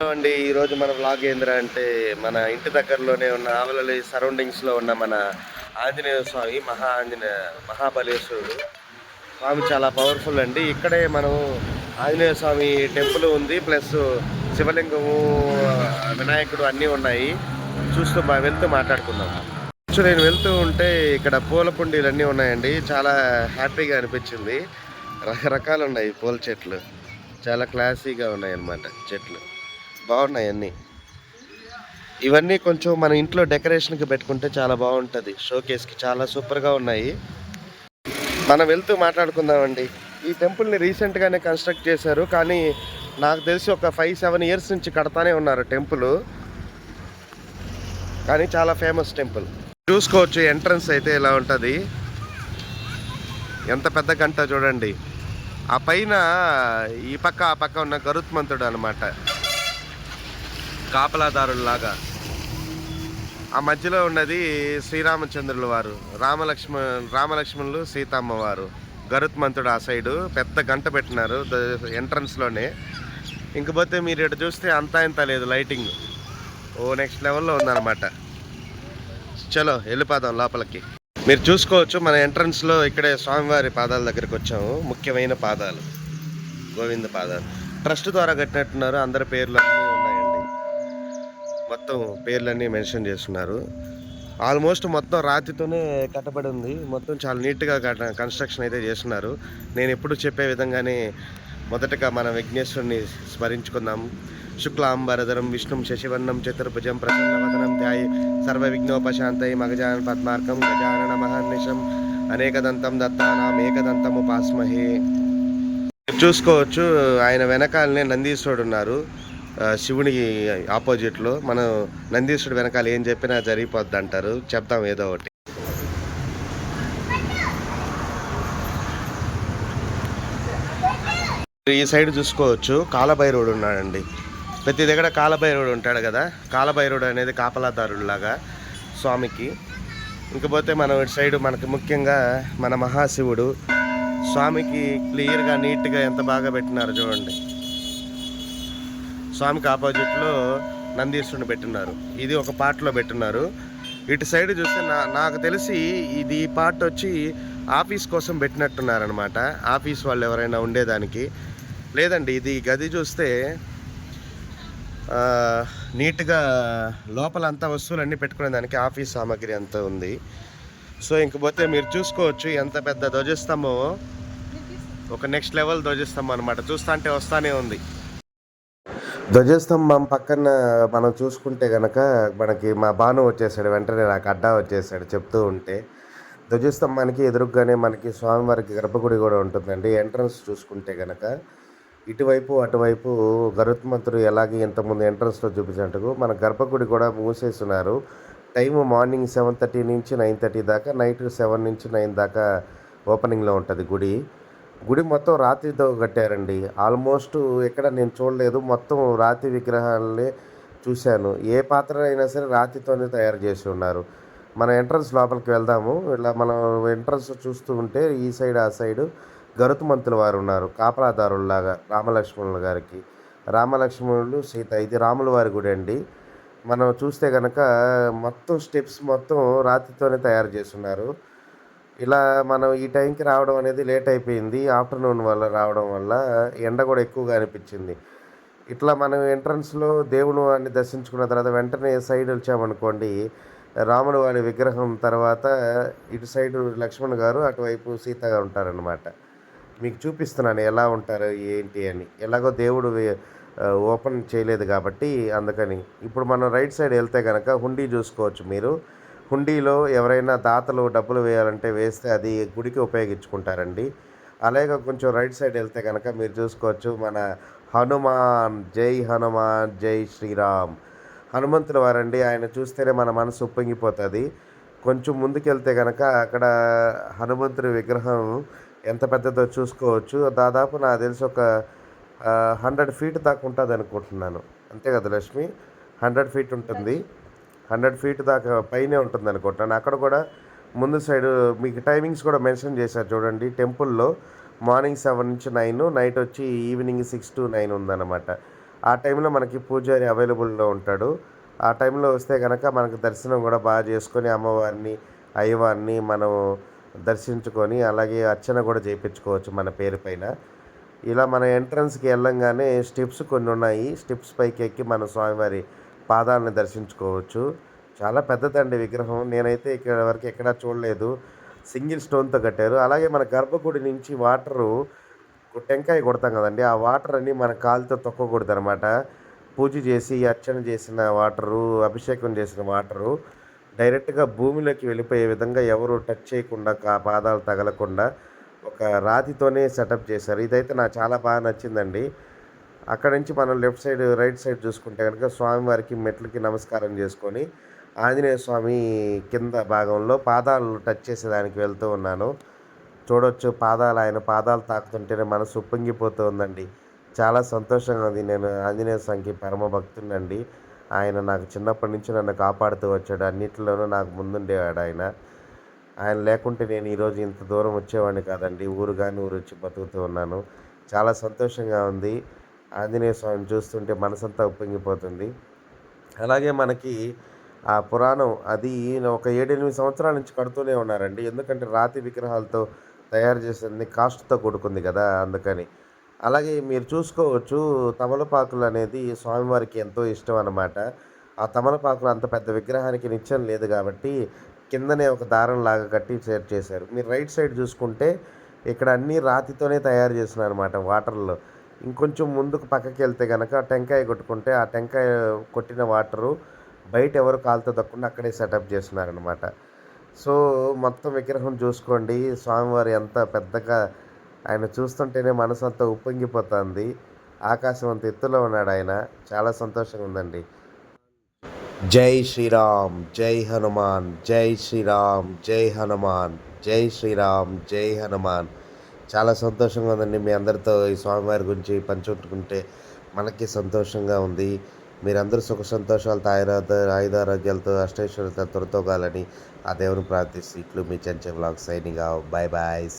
Hello అండి ఈరోజు మన బ్లాగ్ ఏంద్రా అంటే మన ఇంటి దగ్గరలోనే ఉన్న ఆవలలి సరౌండింగ్స్లో ఉన్న మన ఆంజనేయ స్వామి మహా ఆంజనేయ మహాబలేశ్వరుడు. స్వామి చాలా పవర్ఫుల్ అండి. ఇక్కడే మనం ఆంజనేయ స్వామి టెంపుల్ ఉంది ప్లస్ శివలింగము వినాయకుడు అన్నీ ఉన్నాయి. చూస్తూ వెళ్తూ మాట్లాడుకుందాం. సో నేను వెళ్తూ ఉంటే ఇక్కడ పూల పుండీలు అన్నీ ఉన్నాయండి. చాలా హ్యాపీగా అనిపించింది. రకరకాలు ఉన్నాయి పూల చెట్లు. చాలా క్లాసీగా ఉన్నాయి అన్నమాట చెట్లు. బాగున్నాయి అన్నీ. ఇవన్నీ కొంచెం మన ఇంట్లో డెకరేషన్కి పెట్టుకుంటే చాలా బాగుంటుంది. షోకేస్కి చాలా సూపర్గా ఉన్నాయి. మనం వెళ్తూ మాట్లాడుకుందామండి. ఈ టెంపుల్ని రీసెంట్గానే కన్స్ట్రక్ట్ చేశారు. కానీ నాకు తెలిసి ఒక ఫైవ్ సెవెన్ ఇయర్స్ నుంచి కడతానే ఉన్నారు టెంపుల్. కానీ చాలా ఫేమస్ టెంపుల్. చూసుకోవచ్చు ఎంట్రన్స్ అయితే ఇలా ఉంటుంది. ఎంత పెద్ద గంట చూడండి. ఆ పైన ఈ పక్క ఆ పక్క ఉన్న గరుత్మంతుడు అనమాట కాపలాదారుల్లాగా. ఆ మధ్యలో ఉన్నది శ్రీరామచంద్రుల వారు రామలక్ష్మ రామలక్ష్మణులు సీతమ్మ వారు. గరుత్మంతుడు ఆ సైడు పెద్ద గంట పెట్టినారు ఎంట్రన్స్లోనే. ఇంకపోతే మీరు ఇటు చూస్తే అంతా ఇంత లేదు లైటింగ్. ఓ నెక్స్ట్ లెవెల్లో ఉందన్నమాట. చలో వెళ్ళిపోదాం లోపలికి. మీరు చూసుకోవచ్చు మన ఎంట్రన్స్లో ఇక్కడే స్వామివారి పాదాల దగ్గరికి వచ్చాము ముఖ్యమైన పాదాలు. గోవింద పాదాలు. ట్రస్ట్ ద్వారా కట్టినట్టున్నారు అందరి పేర్లు అన్నీ మొత్తం పేర్లన్నీ మెన్షన్ చేస్తున్నారు. ఆల్మోస్ట్ మొత్తం రాతితోనే కట్టబడి ఉంది. మొత్తం చాలా నీట్గా కన్స్ట్రక్షన్ అయితే చేస్తున్నారు. నేను ఎప్పుడు చెప్పే విధంగానే మొదటగా మన విఘ్నేశ్వరుని స్మరించుకుందాం. శుక్లాంబరధరం విష్ణుం శశివర్ణం చతుర్భుజం ప్రసన్నవదనం ధ్యాయ సర్వ విఘ్నోపశాంతై మగజాన పద్మార్కం గజానన మహర్నిశం అనేకదంతం దత్తానాం ఏకదంతం ఉపాస్మహే చూసుకోవచ్చు ఆయన వెనకాలనే నందీశ్వరుడు ఉన్నారు. శివునికి ఆపోజిట్లో మనం నందీశ్వరుడు వెనకాల ఏం చెప్పినా జరిగిపోద్ది అంటారు చెప్దాం ఏదో ఒకటి. ఈ సైడ్ చూసుకోవచ్చు. కాలభైరవుడు ఉన్నాడండి. ప్రతి దగ్గర కాలభైరవుడు ఉంటాడు కదా. కాలభైరవుడు అనేది కాపలాదారుడులాగా స్వామికి. ఇంకపోతే మనం ఇటు సైడ్ మనకి ముఖ్యంగా మన మహాశివుడు స్వామికి క్లియర్గా నీట్గా ఎంత బాగా పెట్టినారు చూడండి. స్వామికి ఆపోజిట్లో నందీశ్వరుని పెట్టున్నారు ఇది ఒక పార్ట్లో పెట్టున్నారు ఇటు సైడ్ చూస్తే నా నాకు తెలిసి ఇది పార్ట్ వచ్చి ఆఫీస్ కోసం పెట్టినట్టున్నారనమాట ఆఫీస్ వాళ్ళు ఎవరైనా ఉండేదానికి. లేదండి ఇది గది చూస్తే నీట్గా లోపలంతా వస్తువులన్నీ పెట్టుకునే దానికి ఆఫీస్ సామాగ్రి అంతా ఉంది. సో ఇంకపోతే మీరు చూసుకోవచ్చు ఎంత పెద్ద ధ్వజస్తంభం ఒక నెక్స్ట్ లెవెల్ ధ్వజస్తంభం అనమాట చూస్తా అంటే వస్తానే ఉంది. ధ్వజస్తంభం పక్కన మనం చూసుకుంటే కనుక మనకి మా బాను వచ్చేసాడు వెంటనే నాకు అడ్డా వచ్చేసాడు చెప్తూ ఉంటే ధ్వజస్తంభానికి ఎదురుగానే మనకి స్వామివారికి గర్భగుడి కూడా ఉంటుందండి. ఎంట్రన్స్ చూసుకుంటే కనుక ఇటువైపు అటువైపు గరుత్మంతుడు ఎలాగే ఇంతకుముందు ఎంట్రన్స్లో చూపించినట్టుకు మన గర్భగుడి కూడా మూసేస్తున్నారు. టైం మార్నింగ్ సెవెన్ థర్టీ నుంచి నైన్ థర్టీ దాకా నైట్ సెవెన్ నుంచి నైన్ దాకా ఓపెనింగ్లో ఉంటుంది గుడి. గుడి మొత్తం రాతితో కట్టారండి. ఆల్మోస్ట్ ఎక్కడ నేను చూడలేదు. మొత్తం రాతి విగ్రహాలనే చూశాను. ఏ పాత్ర అయినా సరే రాతితోనే తయారు చేసి ఉన్నారు. మన ఎంట్రన్స్ లోపలికి వెళ్దాము. ఇలా మనం ఎంట్రన్స్ చూస్తూ ఉంటే ఈ సైడ్ ఆ సైడు గరుతుమంతుల వారు ఉన్నారు. కాపలాదారుల్లాగా రామలక్ష్మణుల గారికి. రామలక్ష్మణులు సీత ఇది రాముల వారి గుడి అండి. మనం చూస్తే కనుక మొత్తం స్టెప్స్ మొత్తం రాతితోనే తయారు చేస్తున్నారు ఇలా మనం ఈ టైంకి రావడం అనేది లేట్ అయిపోయింది. ఆఫ్టర్నూన్ వల్ల రావడం వల్ల ఎండ కూడా ఎక్కువగా అనిపించింది. ఇట్లా మనం ఎంట్రన్స్లో దేవుని వారిని దర్శించుకున్న తర్వాత వెంటనే సైడ్ వచ్చామనుకోండి రాముడు వారి విగ్రహం తర్వాత ఇటు సైడ్ లక్ష్మణ్ గారు అటువైపు సీత ఉంటారనమాట మీకు చూపిస్తున్నాను ఎలా ఉంటారు ఏంటి అని. ఎలాగో దేవుడు ఓపెన్ చేయలేదు కాబట్టి అందుకని. ఇప్పుడు మనం రైట్ సైడ్ వెళ్తే కనుక హుండీ చూసుకోవచ్చు మీరు. హుండీలో ఎవరైనా దాతలు డబ్బులు వేయాలంటే వేస్తే అది గుడికి ఉపయోగించుకుంటారండి. అలాగే కొంచెం రైట్ సైడ్ వెళ్తే కనుక మీరు చూసుకోవచ్చు మన హనుమాన్ జై హనుమాన్ జై శ్రీరామ్. హనుమంతుల వారండి ఆయన చూస్తేనే మన మనసు ఉప్పొంగిపోతుంది. కొంచెం ముందుకెళ్తే కనుక అక్కడ హనుమంతుడి విగ్రహం ఎంత పెద్దదో చూసుకోవచ్చు. దాదాపు నాకు తెలిసి ఒక హండ్రెడ్ ఫీట్ దాకా ఉంటుంది అనుకుంటున్నాను అంతే కదా లక్ష్మి? హండ్రెడ్ ఫీట్ ఉంటుంది. హండ్రెడ్ ఫీట్ దాకా పైనే ఉంటుంది అనుకుంటున్నాను అక్కడ కూడా ముందు సైడ్ మీకు టైమింగ్స్ కూడా మెన్షన్ చేశారు చూడండి. టెంపుల్లో మార్నింగ్ సెవెన్ నుంచి నైన్ నైట్ వచ్చి ఈవినింగ్ సిక్స్ టు నైన్ ఉందన్నమాట. ఆ టైంలో మనకి పూజారి అవైలబుల్లో ఉంటాడు. ఆ టైంలో వస్తే కనుక మనకు దర్శనం కూడా బాగా చేసుకొని అమ్మవారిని అయ్యవారిని మనం దర్శించుకొని అలాగే అర్చన కూడా చేయించుకోవచ్చు మన పేరు పైన. ఇలా మన ఎంట్రన్స్కి వెళ్ళంగానే స్టెప్స్ కొన్ని ఉన్నాయి. స్టెప్స్ పైకి ఎక్కి మన స్వామివారి పాదాలను దర్శించుకోవచ్చు. చాలా పెద్దదండి విగ్రహం. నేనైతే ఇక్కడ వరకు ఎక్కడా చూడలేదు. సింగిల్ స్టోన్తో కట్టారు. అలాగే మన గర్భగుడి నుంచి వాటరు టెంకాయ కొడతాం కదండి. ఆ వాటర్ అని మన కాలుతో తొక్కకూడదు అనమాట పూజ చేసి అర్చన చేసిన వాటరు అభిషేకం చేసిన వాటరు డైరెక్ట్గా భూమిలోకి వెళ్ళిపోయే విధంగా ఎవరు టచ్ చేయకుండా కా పాదాలు తగలకుండా ఒక రాతితోనే సెటప్ చేశారు. ఇదైతే నాకు చాలా బాగా నచ్చిందండి. అక్కడ నుంచి మనం లెఫ్ట్ సైడ్ రైట్ సైడ్ చూసుకుంటే కనుక స్వామివారికి మెట్లకి నమస్కారం చేసుకొని ఆంజనేయ స్వామి కింద భాగంలో పాదాలు టచ్ చేసేదానికి వెళ్తూ ఉన్నాను. చూడొచ్చు పాదాలు ఆయన పాదాలు తాకుతుంటేనే మనసు ఉప్పొంగిపోతూ ఉందండి చాలా సంతోషంగా ఉంది. నేను ఆంజనేయ స్వామికి పరమ భక్తునండి ఆయన నాకు చిన్నప్పటి నుంచి నన్ను కాపాడుతూ వచ్చాడు. అన్నింటిలోనూ నాకు ముందుండేవాడు ఆయన. ఆయన లేకుంటే నేను ఈరోజు ఇంత దూరం వచ్చేవాడిని కాదండి. ఊరు కానీ ఊరు వచ్చి బతుకుతూ ఉన్నాను. చాలా సంతోషంగా ఉంది. ఆంజనేయ స్వామిని చూస్తుంటే మనసంతా ఉప్పొంగిపోతుంది. అలాగే మనకి ఆ పురాణం అది ఒక ఏడెనిమిది సంవత్సరాల నుంచి కడుతూనే ఉన్నారండి. ఎందుకంటే రాతి విగ్రహాలతో తయారు చేసింది కాస్ట్తో కూడుకుంది కదా అందుకని. అలాగే మీరు చూసుకోవచ్చు తమలపాకులు అనేది స్వామివారికి ఎంతో ఇష్టం అన్నమాట. ఆ తమలపాకులు అంత పెద్ద విగ్రహానికి నిత్యం లేదు కాబట్టి కిందనే ఒక దారం లాగా కట్టి చేర్ చేశారు. మీరు రైట్ సైడ్ చూసుకుంటే ఇక్కడ అన్నీ రాతితోనే తయారు చేస్తున్నారు అనమాట వాటర్లో. ఇంకొంచెం ముందుకు పక్కకి వెళ్తే కనుక టెంకాయ కొట్టుకుంటే ఆ టెంకాయ కొట్టిన వాటరు బయట ఎవరు కాలుతో తక్కకుండా అక్కడే సెటప్ చేస్తున్నారనమాట సో మొత్తం విగ్రహం చూసుకోండి. స్వామివారు ఎంత పెద్దగా ఆయన చూస్తుంటేనే మనసు అంతా ఉప్పొంగిపోతుంది. ఆకాశం అంత ఎత్తులో ఉన్నాడు ఆయన. చాలా సంతోషంగా ఉందండి జై శ్రీరామ్ జై హనుమాన్ జై శ్రీరామ్ జై హనుమాన్ జై శ్రీరామ్ జై హనుమాన్. చాలా సంతోషంగా ఉందండి. మీ అందరితో ఈ స్వామివారి గురించి పంచుకుంటుంటే మనకి సంతోషంగా ఉంది. మీరందరూ సుఖ సంతోషాలతో ఆయురాధ ఆయుధారోగ్యాలతో అష్టైశ్వర్యాలతో తొలతోగాలని ఆ దేవుని ప్రార్థిస్తూ ఇట్లు మీ చెంచే బ్లాగ్ సైనింగ్ బాయ్ బాయ్